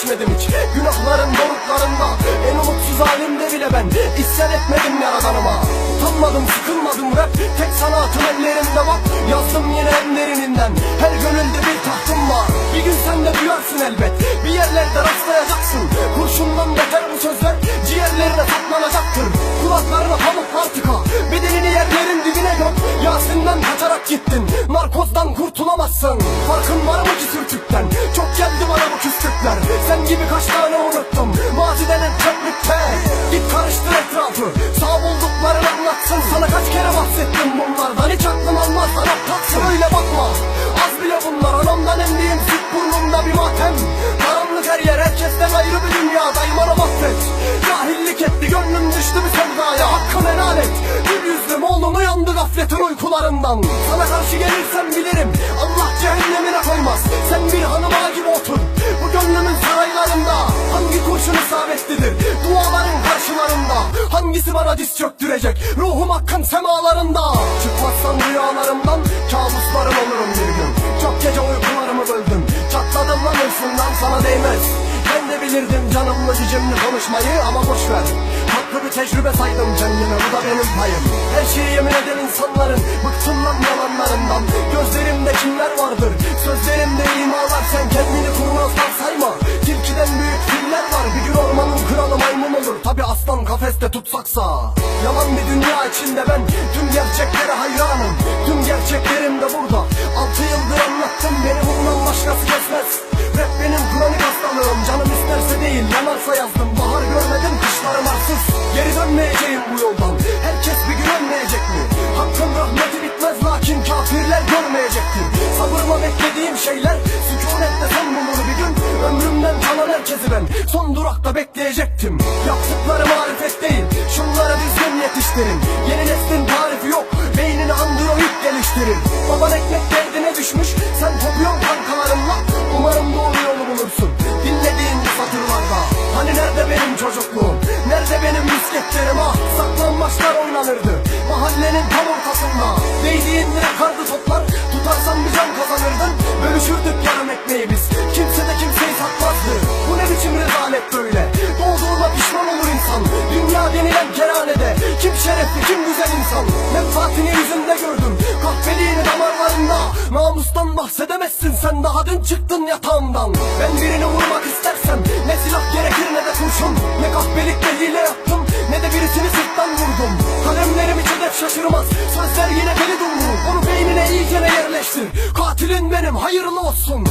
geçmedim hiç. Günahların doruklarında En umutsuz halimde bile ben. İsyan etmedim yaradanıma Utanmadım sıkılmadım rap. Tek sanatım ellerimde bak. Yazdım yine en derininden. Her gönülde bir tahtım var. Bir gün sen de duyarsın elbet. Bir yerlerde rastlayacaksın. Kurşundan beter bu sözler Ciğerlerine saplanacaktır Kulaklarına pamuklar tıka Bedenini herkesten ayrı bir dünya Daymana affet Cahillik etti gönlüm düştü bir sevdaya. Hakkın helal et. Gül yüzlüm oğlum uyandı gafletin uykularından. Sana karşı gelirsem bilirim Allah cehennemine koymaz. Sen bir hanıma gibi otur Bu gönlümün saraylarında. Hangi kurşun isabetlidir Duaların karşılarında. Hangisi bana diz çöktürecek? Ruhum hakkın semalarında. Çıkmazsan canımla cicimli konuşmayı ama boş ver. Tatlı bir tecrübe saydım kendime bu da benim payım. Her şeyi yemin eden insanların Bıktım lan yalanlarından. Gözlerimde kimler vardır? Sözlerimde imalar sen kendini kurnazdan sayma. Tilkiden büyük filler var Bir gün ormanın kralı maymun olur. Tabi aslan kafeste tutsaksa. Yalan bir dünya içinde ben Tüm gerçeklere hayranım. Tüm gerçeklerim de burada durakta bekleyecektim. Yaptıkları marifet değil Şunları düzgün yetiştirin. Yeni neslin tarifi yok Beynini android geliştirir Baban ekmek derdine düşmüş Sen kopuyorsun kankalarımla Umarım doğru yolu bulursun Dinlediğin bu satırlarda Hani nerede benim çocukluğum Nerede benim misketlerim? Ah Saklanmaçlar oynanırdı Mahallenin tam ortasında. Değdiğinde kardı toplar Tutarsan bir can kazanırdın. Bölüşürdük yarım böyle. Doğduğuna pişman olur insan. Dünya denilen kerhanede. Kim şerefli kim güzel insan. Menfaatini yüzünde gördüm. Kahveliğini damarlarında. Namustan bahsedemezsin sen. Daha dün çıktın yatağımdan. Ben birini vurmak istersem Ne silah gerekir ne de kurşun. Ne kahpelikle hile yaptım Ne de birisini sırttan vurdum. Kalemlerim hiç hedef şaşırmaz. Sözler yine deli dumru Bunu beynine iyice yerleştir? Katilin benim hayırlı olsun